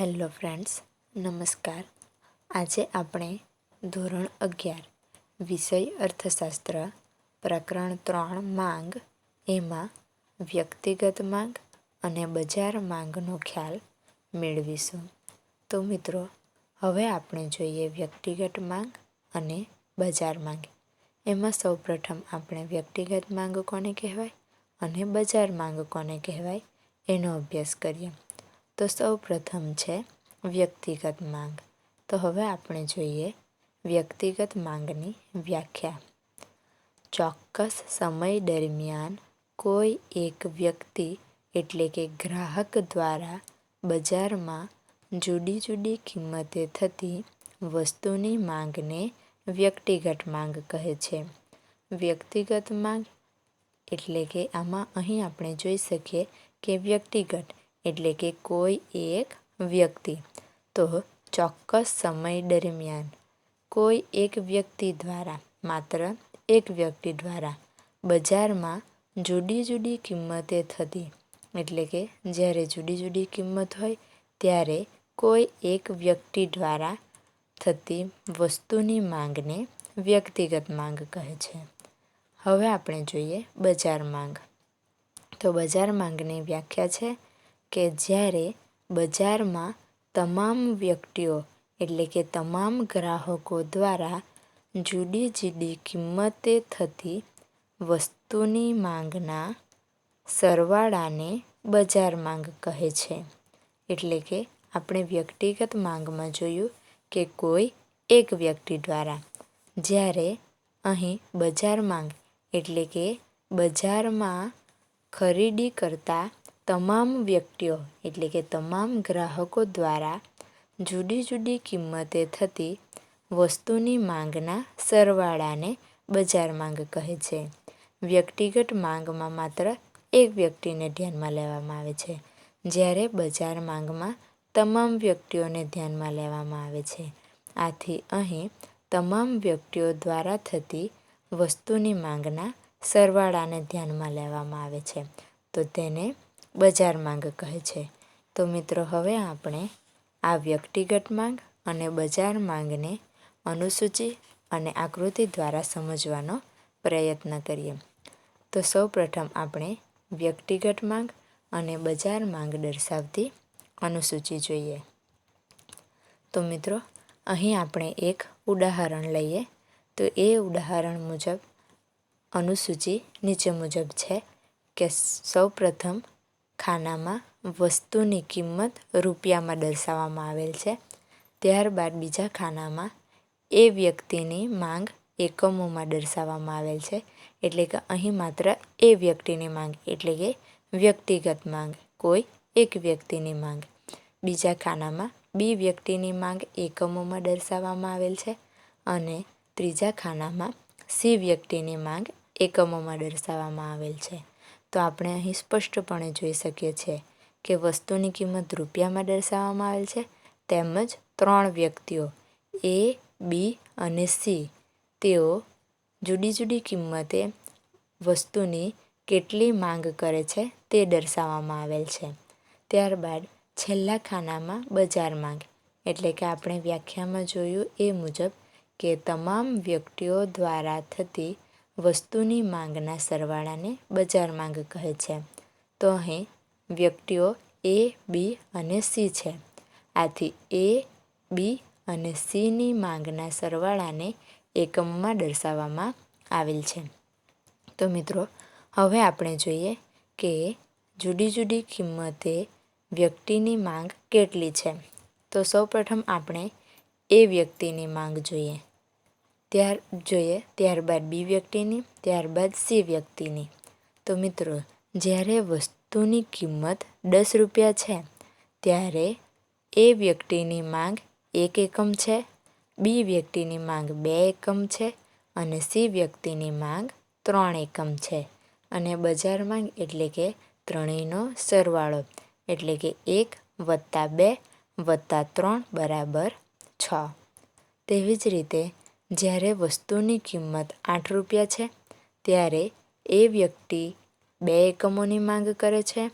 Hello friends, નમસ્કાર. આજે આપણે ધોરણ અગિયાર, વિષય અર્થશાસ્ત્ર, પ્રકરણ ત્રણ માંગ, એમાં વ્યક્તિગત માંગ અને બજાર માંગનો ખ્યાલ મેળવીશું. તો મિત્રો, હવે આપણે જોઈએ વ્યક્તિગત માંગ અને બજાર માંગ. એમાં સૌપ્રથમ આપણે વ્યક્તિગત માંગ કોને કહેવાય અને બજાર માંગ કોને કહેવાય એનો અભ્યાસ કરીએ. તો સૌ પ્રથમ છે વ્યક્તિગત માંગ. તો હવે આપણે જોઈએ વ્યક્તિગત માંગની વ્યાખ્યા. ચોક્કસ સમય દરમિયાન કોઈ એક વ્યક્તિ એટલે કે ગ્રાહક દ્વારા બજારમાં જુદી જુદી કિંમતે થતી વસ્તુની માંગને વ્યક્તિગત માંગ કહે છે. વ્યક્તિગત માંગ એટલે કે આમાં અહીં આપણે જોઈ શકીએ કે વ્યક્તિગત એટલે કે કોઈ એક વ્યક્તિ. તો ચોક્કસ સમય દરમિયાન કોઈ એક વ્યક્તિ દ્વારા, માત્ર એક વ્યક્તિ દ્વારા બજારમાં જુદી જુદી કિંમતે થતી, એટલે કે જ્યારે જુદી જુદી કિંમત હોય ત્યારે કોઈ એક વ્યક્તિ દ્વારા થતી વસ્તુની માંગને વ્યક્તિગત માંગ કહે છે. હવે આપણે જોઈએ બજાર માંગ. તો બજાર માંગની વ્યાખ્યા છે. કે જ્યારે બજારમાં તમામ વ્યક્તિઓ, એટલે કે તમામ ગ્રાહકો દ્વારા જુદી જુદી કિંમતે થતી વસ્તુની માંગના સરવાળાને બજાર માંગ કહે છે. એટલે કે આપણે વ્યક્તિગત માંગમાં જોયું કે કોઈ એક વ્યક્તિ દ્વારા. જ્યારે અહીં બજાર માંગ, એટલે કે બજારમાં ખરીદી કરતા તમામ વ્યક્તિઓ, એટલે કે તમામ ગ્રાહકો દ્વારા જુદી જુદી કિંમતે થતી વસ્તુની માંગના સરવાળાને બજાર માંગ કહે છે. વ્યક્તિગત માંગમાં માત્ર એક વ્યક્તિને ધ્યાનમાં લેવામાં આવે છે, જ્યારે બજાર માંગમાં તમામ વ્યક્તિઓને ધ્યાનમાં લેવામાં આવે છે. આથી અહીં તમામ વ્યક્તિઓ દ્વારા થતી વસ્તુની માંગના સરવાળાને ધ્યાનમાં લેવામાં આવે છે. તો તેને બજાર માંગ કહે છે. તો મિત્રો, હવે આપણે આ વ્યક્તિગત માંગ અને બજાર માંગને અનુસૂચિ અને આકૃતિ દ્વારા સમજવાનો પ્રયત્ન કરીએ. તો સૌપ્રથમ આપણે વ્યક્તિગત માંગ અને બજાર માંગ દર્શાવતી અનુસૂચિ જોઈએ. તો મિત્રો, અહીં આપણે એક ઉદાહરણ લઈએ. તો એ ઉદાહરણ મુજબ, અનુસૂચિ નીચે મુજબ છે કે સૌપ્રથમ ખાનામાં વસ્તુની કિંમત રૂપિયામાં દર્શાવવામાં આવેલ છે. ત્યારબાદ બીજા ખાનામાં એ વ્યક્તિની માંગ એકમોમાં દર્શાવવામાં આવેલ છે. એટલે કે અહીં માત્ર એ વ્યક્તિની માંગ, એટલે કે વ્યક્તિગત માંગ, કોઈ એક વ્યક્તિની માંગ. બીજા ખાનામાં બી વ્યક્તિની માંગ એકમોમાં દર્શાવવામાં આવેલ છે અને ત્રીજા ખાનામાં સી વ્યક્તિની માંગ એકમોમાં દર્શાવવામાં આવેલ છે. તો આપણે અહીં સ્પષ્ટપણે જોઈ શકીએ છીએ કે વસ્તુની કિંમત રૂપિયામાં દર્શાવવામાં આવેલ છે, તેમજ ત્રણ વ્યક્તિઓ, એ, બી અને સી. તેઓ જુદી જુદી કિંમતે વસ્તુની કેટલી માંગ કરે છે તે દર્શાવવામાં આવેલ છે. ત્યારબાદ છેલ્લા ખાનામાં બજાર માંગ, એટલે કે આપણે વ્યાખ્યામાં જોયું એ મુજબ કે તમામ વ્યક્તિઓ દ્વારા થતી વસ્તુની માંગના સરવાળાને બજાર માંગ કહે છે. તો અહીં વ્યક્તિઓ એ, બી અને સી છે. આથી એ, બી અને સીની માંગના સરવાળાને એકમમાં દર્શાવવામાં આવેલ છે. તો મિત્રો, હવે આપણે જોઈએ કે જુદી જુદી કિંમતે વ્યક્તિની માંગ કેટલી છે. તો સૌપ્રથમ આપણે એ વ્યક્તિની માંગ જોઈએ. ત્યાર જોઈએ, ત્યારબાદ બી વ્યક્તિની, ત્યારબાદ સી વ્યક્તિની. તો મિત્રો, જ્યારે વસ્તુની કિંમત દસ રૂપિયા છે, ત્યારે એ વ્યક્તિની માંગ એક એકમ છે, બી વ્યક્તિની માંગ બે એકમ છે અને સી વ્યક્તિની માંગ ત્રણ એકમ છે. અને બજાર માંગ એટલે કે ત્રણેયનો સરવાળો, એટલે કે એક વત્તા બે વત્તા ત્રણ બરાબર છ. તેવી જ રીતે જ્યારે વસ્તુની કિંમત આઠ રૂપિયા છે, ત્યારે એ વ્યક્તિ બે એકમોની માંગ કરે છે,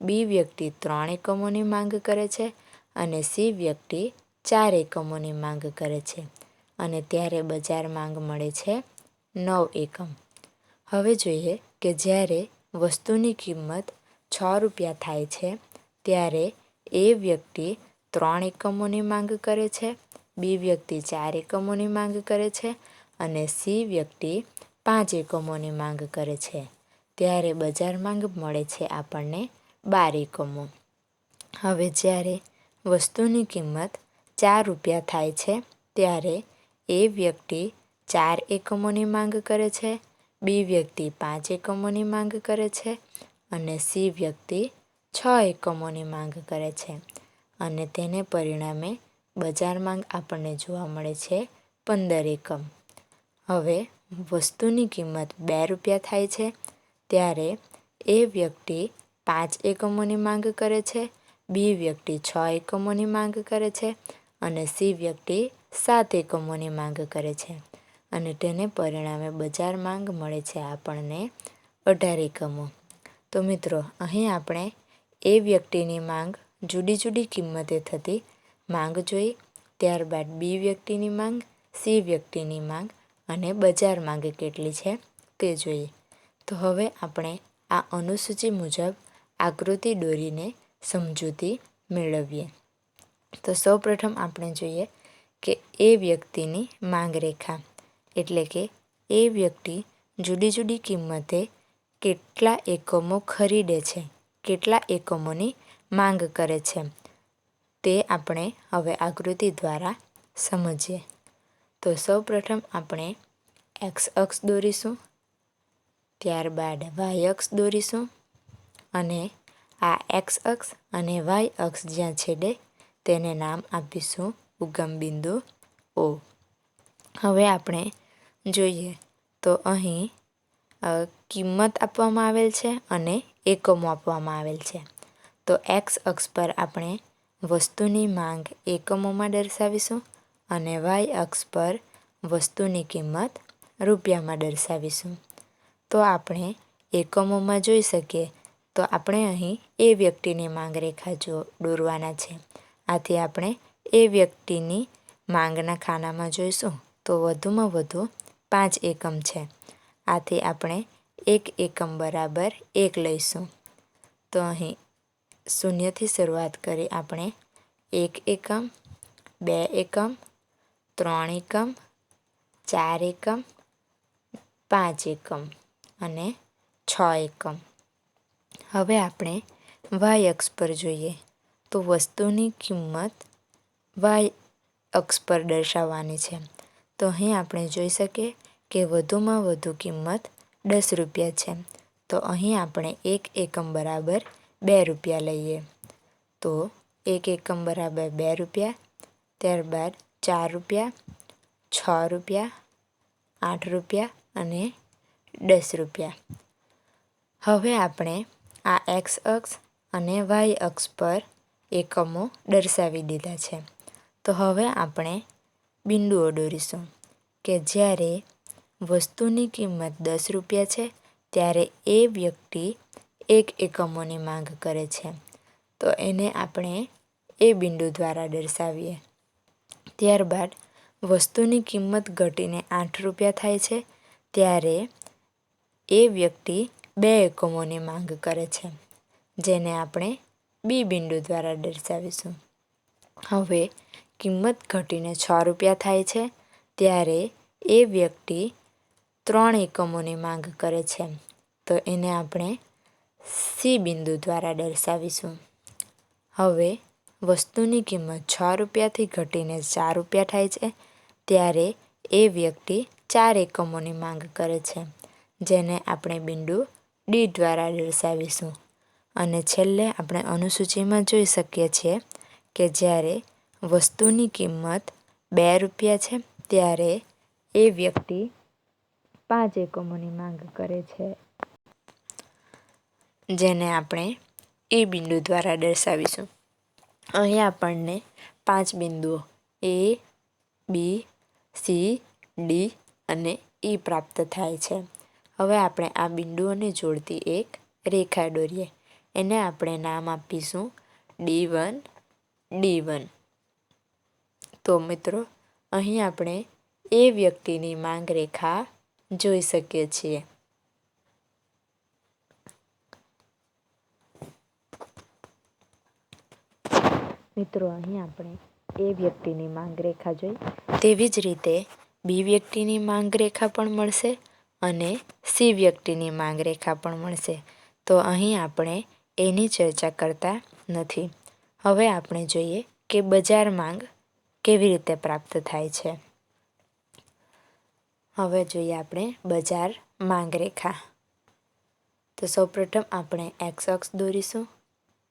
બી વ્યક્તિ ત્રણ એકમોની માંગ કરે છે અને સી વ્યક્તિ ચાર એકમોની માંગ કરે છે. અને ત્યારે બજાર માંગ મળે છે નવ એકમ. હવે જોઈએ કે જ્યારે વસ્તુની કિંમત છ રૂપિયા થાય છે, ત્યારે એ વ્યક્તિ ત્રણ એકમોની માંગ કરે છે બી વ્યક્તિ ચાર એકમોની માંગ કરે છે અને સી વ્યક્તિ પાંચ એકમોની માંગ કરે છે. ત્યારે બજાર માંગ મળે છે આપણને બાર એકમો. હવે જ્યારે વસ્તુની કિંમત ચાર રૂપિયા થાય છે, ત્યારે એ વ્યક્તિ ચાર એકમોની માંગ કરે છે, બી વ્યક્તિ પાંચ એકમોની માંગ કરે છે અને સી વ્યક્તિ છ એકમોની માંગ કરે છે. અને તેને પરિણામે બજાર માંગ આપણને જોવા મળે છે પંદર એકમ. હવે વસ્તુની કિંમત બે રૂપિયા થાય છે, ત્યારે એ વ્યક્તિ પાંચ એકમોની માંગ કરે છે, બી વ્યક્તિ છ એકમોની માંગ કરે છે અને સી વ્યક્તિ સાત એકમોની માંગ કરે છે. અને તેને પરિણામે બજાર માંગ મળે છે આપણને અઢાર એકમો. તો મિત્રો, અહીં આપણે એ વ્યક્તિની માંગ જુદી જુદી કિંમતે થતી માંગ જોઈ, ત્યારબાદ બી વ્યક્તિની માંગ, સી વ્યક્તિની માંગ અને બજાર માંગ કેટલી છે તે જોઈએ. તો હવે આપણે આ અનુસૂચિ મુજબ આકૃતિ દોરીને સમજૂતી મેળવીએ. તો સૌપ્રથમ આપણે જોઈએ કે એ વ્યક્તિની માંગ રેખા એટલે કે એ વ્યક્તિ જુદી જુદી કિંમતે કેટલા એકમો ખરીદે છે, કેટલા એકમોની માંગ કરે છે. તે આપણે હવે આકૃતિ દ્વારા સમજીએ. તો સૌપ્રથમ આપણે એક્સ અક્ષ દોરીશું, ત્યારબાદ વાય અક્ષ દોરીશું અને આ એક્સ અક્ષ અને વાય અક્ષ જ્યાં છેડે તેને નામ આપીશું ઉગમ બિંદુ ઓ. હવે આપણે જોઈએ તો અહીં કિંમત આપવામાં આવેલ છે અને એકમો આપવામાં આવેલ છે. તો એક્સ અક્ષ પર આપણે વસ્તુની માંગ એકમોમાં દર્શાવીશું અને વાય અક્ષ પર વસ્તુની કિંમત રૂપિયામાં દર્શાવીશું. તો આપણે એકમોમાં જોઈ શકીએ. તો આપણે અહીં એ વ્યક્તિની માંગ રેખા જો દોરવાના છે. આથી આપણે એ વ્યક્તિની માંગના ખાનામાં જોઈશું. તો વધુમાં વધુ પાંચ એકમ છે. આથી આપણે એક એકમ બરાબર એક લઈશું. તો અહીં શૂન્યથી શરૂઆત કરી આપણે એક એકમ, બે એકમ, ત્રણ એકમ, ચાર એકમ, પાંચ એકમ અને છ એકમ. હવે આપણે વાય અક્ષ પર જોઈએ. તો વસ્તુની કિંમત વાય અક્ષ પર દર્શાવવાની છે. તો અહીં આપણે જોઈ શકીએ કે વધુમાં વધુ કિંમત દસ રૂપિયા છે. તો અહીં આપણે એક એકમ બરાબર બે રૂપિયા લઈએ. તો એક એકમ બરાબર બે રૂપિયા, ત્યારબાદ ચાર રૂપિયા, છ રૂપિયા, આઠ રૂપિયા અને દસ રૂપિયા. હવે આપણે આ એક્સ અક્ષ અને વાય અક્ષ પર એકમો દર્શાવી દીધા છે. તો હવે આપણે બિંદુઓ દોરીશું કે જ્યારે વસ્તુની કિંમત દસ રૂપિયા છે, ત્યારે એ વ્યક્તિ એક એકમોની માંગ કરે છે. તો એને આપણે એ બિંદુ દ્વારા દર્શાવીએ. ત્યારબાદ વસ્તુની કિંમત ઘટીને આઠ રૂપિયા થાય છે, ત્યારે એ વ્યક્તિ બે એકમોની માંગ કરે છે, જેને આપણે બી બિંદુ દ્વારા દર્શાવીશું. હવે કિંમત ઘટીને છ રૂપિયા થાય છે, ત્યારે એ વ્યક્તિ ત્રણ એકમોની માંગ કરે છે. તો એને આપણે સી બિંદુ દ્વારા દર્શાવીશું. હવે વસ્તુની કિંમત છ રૂપિયાથી ઘટીને ચાર રૂપિયા થાય છે, ત્યારે એ વ્યક્તિ ચાર એકમોની માંગ કરે છે, જેને આપણે બિંદુ ડી દ્વારા દર્શાવીશું. અને છેલ્લે આપણે અનુસૂચિમાં જોઈ શકીએ છીએ કે જ્યારે વસ્તુની કિંમત બે રૂપિયા છે, ત્યારે એ વ્યક્તિ પાંચ એકમોની માંગ કરે છે. જેને આપણે એ બિંદુ દ્વારા દર્શાવીશું. અહીં આપણને પાંચ બિંદુઓ એ, બી, સી, ડી અને ઈ પ્રાપ્ત થાય છે. હવે આપણે આ બિંદુઓને જોડતી એક રેખા દોરીએ. એને આપણે નામ આપીશું ડી વન ડી વન. તો મિત્રો, અહીં આપણે એ વ્યક્તિની માંગ રેખા જોઈ શકીએ છીએ. મિત્રો, અહીં આપણે એ વ્યક્તિની માંગ રેખા જોઈ. તેવી જ રીતે બી વ્યક્તિની માંગ રેખા પણ મળશે અને સી વ્યક્તિની માંગ રેખા પણ મળશે. તો અહીં આપણે એની ચર્ચા કરતા નથી. હવે આપણે જોઈએ કે બજાર માંગ કેવી રીતે પ્રાપ્ત થાય છે. હવે જોઈએ આપણે બજાર માંગ રેખા તો સૌપ્રથમ આપણે એક્સ અક્ષ દોરીશું.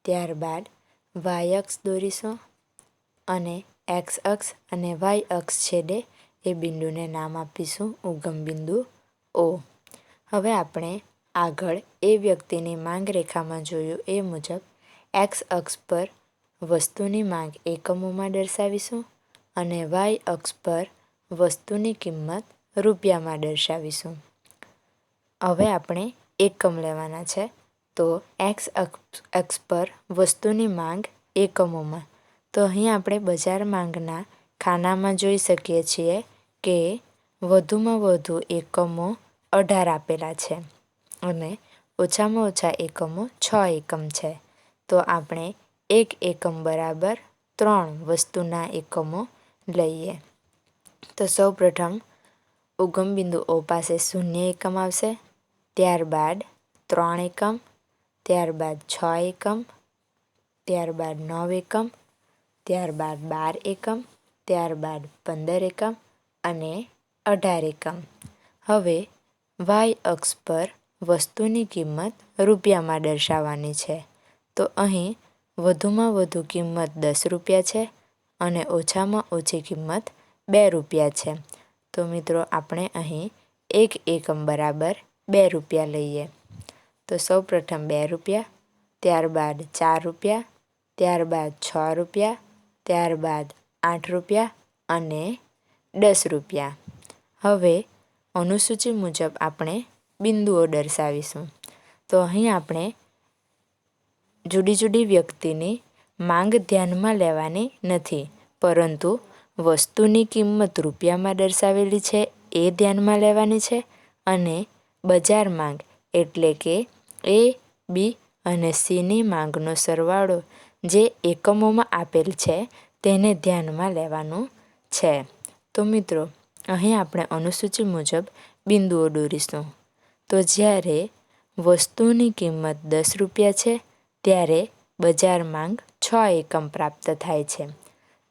ત્યારબાદ વાય અક્ષ દોરીશું અને એક્સ અક્ષ અને વાય અક્ષ છેડે એ બિંદુને નામ આપીશું ઉગમ બિંદુ ઓ. હવે આપણે આગળ એ વ્યક્તિની માંગ રેખામાં જોયું એ મુજબ એક્સ અક્ષ પર વસ્તુની માંગ એકમોમાં દર્શાવીશું અને વાય અક્ષ પર વસ્તુની કિંમત રૂપિયામાં દર્શાવીશું. હવે આપણે એકમ લેવાના છે. તો એક્સ અક્ષ પર વસ્તુની માંગ એકમોમાં. તો અહીં આપણે બજાર માંગના ખાનામાં જોઈ શકીએ છીએ કે વધુમાં વધુ એકમો અઢાર આપેલા છે અને ઓછામાં ઓછા એકમો છ એકમ છે. તો આપણે એક એકમ બરાબર ત્રણ વસ્તુના એકમો લઈએ. તો સૌ પ્રથમ ઉગમ બિંદુ ઓ પાસે શૂન્ય એકમ આવશે. ત્યારબાદ ત્રણ એકમ ત્યારબાદ છ એકમ, ત્યારબાદ નવ એકમ, ત્યારબાદ બાર એકમ, ત્યારબાદ પંદર એકમ અને અઢાર એકમ. હવે વાય અક્ષ પર વસ્તુની કિંમત રૂપિયામાં દર્શાવવાની છે. તો અહીં વધુમાં વધુ કિંમત દસ રૂપિયા છે અને ઓછામાં ઓછી કિંમત બે રૂપિયા છે. તો મિત્રો, આપણે અહીં એક એકમ બરાબર બે રૂપિયા લઈએ. તો સૌ પ્રથમ બે રૂપિયા, ત્યારબાદ ચાર રૂપિયા, ત્યારબાદ છ રૂપિયા, ત્યારબાદ આઠ રૂપિયા અને દસ રૂપિયા. હવે અનુસૂચિ મુજબ આપણે બિંદુઓ દર્શાવીશું. તો અહીં આપણે જુદી જુદી વ્યક્તિની માંગ ધ્યાનમાં લેવાની નથી, પરંતુ વસ્તુની કિંમત રૂપિયામાં દર્શાવેલી છે એ ધ્યાનમાં લેવાની છે અને બજાર માંગ એટલે કે એ, બી અને સીની માંગનો સરવાળો જે એકમોમાં આપેલ છે તેને ધ્યાનમાં લેવાનું છે. તો મિત્રો, અહીં આપણે અનુસૂચિ મુજબ બિંદુઓ દોરીશું. તો જ્યારે વસ્તુની કિંમત દસ રૂપિયા છે, ત્યારે બજાર માંગ છ એકમ પ્રાપ્ત થાય છે.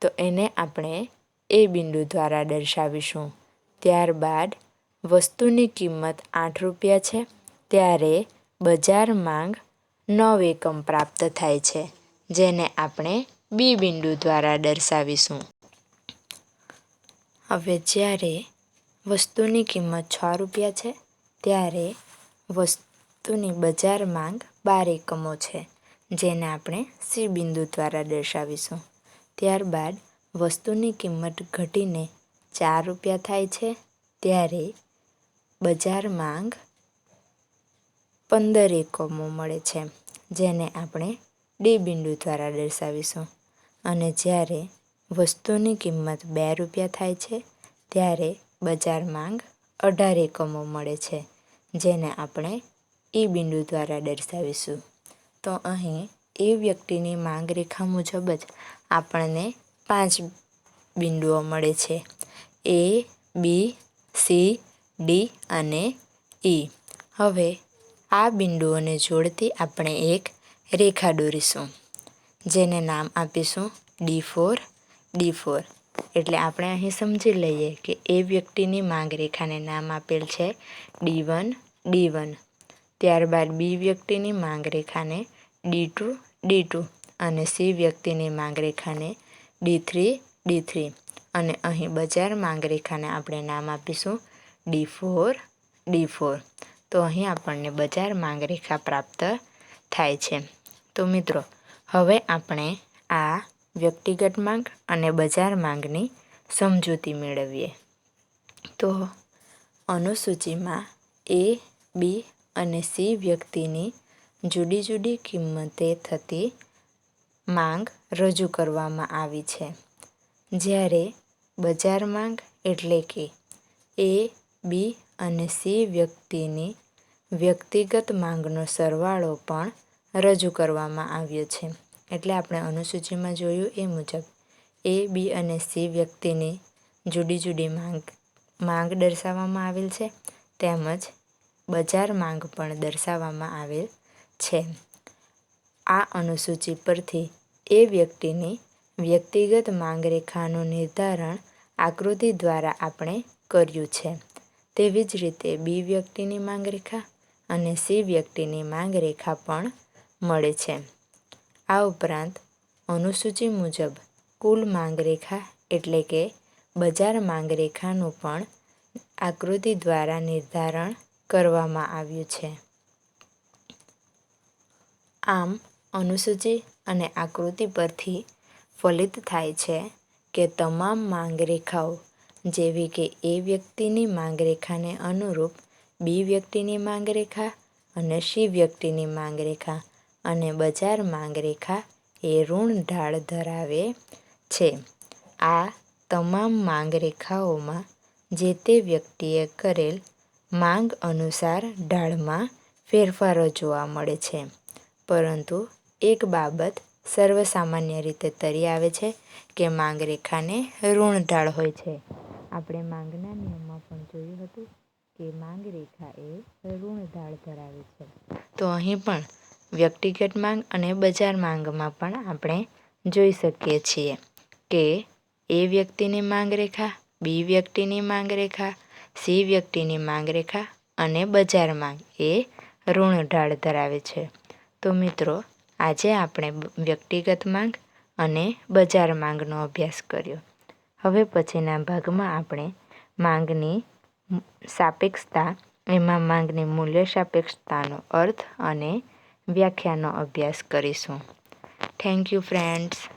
તો એને આપણે એ બિંદુ દ્વારા દર્શાવીશું. ત્યારબાદ વસ્તુની કિંમત આઠ રૂપિયા છે ત્યારે બજાર માંગ નવ એકમ પ્રાપ્ત થાય છે, જેને આપણે બી બિંદુ દ્વારા દર્શાવીશું. હવે જ્યારે વસ્તુની કિંમત છ રૂપિયા છે, ત્યારે વસ્તુની બજાર માંગ બાર એકમો છે, જેને આપણે સી બિંદુ દ્વારા દર્શાવીશું. ત્યારબાદ વસ્તુની કિંમત ઘટીને ચાર રૂપિયા થાય છે, ત્યારે બજાર માંગ પંદર એકમો મળે છે, જેને આપણે ડી બિંદુ દ્વારા દર્શાવીશું. અને જ્યારે વસ્તુની કિંમત બે રૂપિયા થાય છે, ત્યારે બજાર માંગ અઢાર એકમો મળે છે, જેને આપણે ઈ બિંદુ દ્વારા દર્શાવીશું. તો અહીં એ વ્યક્તિની માંગ રેખા મુજબ જ આપણને પાંચ બિંદુઓ મળે છે એ બી સી ડી અને ઈ હવે આ બિંદુઓને જોડતી આપણે એક રેખા દોરીશું, જેને નામ આપીશું ડી ફોર ડી ફોર. એટલે આપણે અહીં સમજી લઈએ કે એ વ્યક્તિની માંગ રેખાને નામ આપેલ છે ડી વન ડી વન. ત્યારબાદ બી વ્યક્તિની માંગ રેખાને ડી ટુ ડી ટુ. અને સી વ્યક્તિની માંગ રેખાને ડી થ્રી ડી થ્રી. અને અહીં બજાર માંગ રેખાને આપણે નામ આપીશું ડી ફોર ડી ફોર. તો અહીં આપણને બજાર માંગ રેખા પ્રાપ્ત થાય છે. તો મિત્રો, હવે આપણે આ વ્યક્તિગત માંગ અને બજાર માંગની સમજૂતી મેળવીએ. તો અનુસૂચિમાં એ, બી અને સી વ્યક્તિની જુદી જુદી કિંમતે થતી માંગ રજૂ કરવામાં આવી છે. જ્યારે બજાર માંગ એટલે કે એ, બી અને સી વ્યક્તિની વ્યક્તિગત માંગનો સરવાળો પણ રજૂ કરવામાં આવ્યો છે. એટલે આપણે અનુસૂચિમાં જોયું એ મુજબ, એ, બી અને સી વ્યક્તિની જુદી જુદી માંગ માંગ દર્શાવવામાં આવેલ છે. તેમજ બજાર માંગ પણ દર્શાવવામાં આવેલ છે. આ અનુસૂચિ પરથી એ વ્યક્તિની વ્યક્તિગત માંગ રેખાનું નિર્ધારણ આકૃતિ દ્વારા આપણે કર્યું છે. તેવી જ રીતે બી વ્યક્તિની માંગ રેખા અને સી વ્યક્તિની માંગ રેખા પણ મળે છે. આ ઉપરાંત અનુસૂચિ મુજબ કુલ માંગ રેખા એટલે કે બજાર માંગ રેખાનું પણ આકૃતિ દ્વારા નિર્ધારણ કરવામાં આવ્યું છે. આમ અનુસૂચિ અને આકૃતિ પરથી ફલિત થાય છે કે તમામ માંગ રેખાઓ જેવી કે એ વ્યક્તિની માંગરેખાને અનુરૂપ, બી વ્યક્તિની માંગરેખા અને સી વ્યક્તિની માંગરેખા અને બજાર માંગરેખા એ ઋણ ઢાળ ધરાવે છે. આ તમામ માંગરેખાઓમાં જે તે વ્યક્તિએ કરેલ માંગ અનુસાર ઢાળમાં ફેરફારો જોવા મળે છે. પરંતુ એક બાબત સર્વસામાન્ય રીતે તરી આવે છે કે માંગરેખાને ઋણ ઢાળ હોય છે. આપણે માંગના નિયમમાં પણ જોયું હતું કે માંગ રેખા એ ઋણ ઢાળ ધરાવે છે. તો અહીં પણ વ્યક્તિગત માંગ અને બજાર માંગમાં પણ આપણે જોઈ શકીએ છીએ કે એ વ્યક્તિની માંગ રેખા, બી વ્યક્તિની માંગ રેખા, સી વ્યક્તિની માંગ રેખા અને બજાર માંગ એ ઋણ ઢાળ ધરાવે છે. તો મિત્રો, આજે આપણે વ્યક્તિગત માંગ અને બજાર માંગનો અભ્યાસ કર્યો. હવે પછીના ભાગમાં આપણે માંગની સાપેક્ષતા, એમાં માંગની મૂલ્ય સાપેક્ષતાનો અર્થ અને વ્યાખ્યાનો અભ્યાસ કરીશું. Thank you friends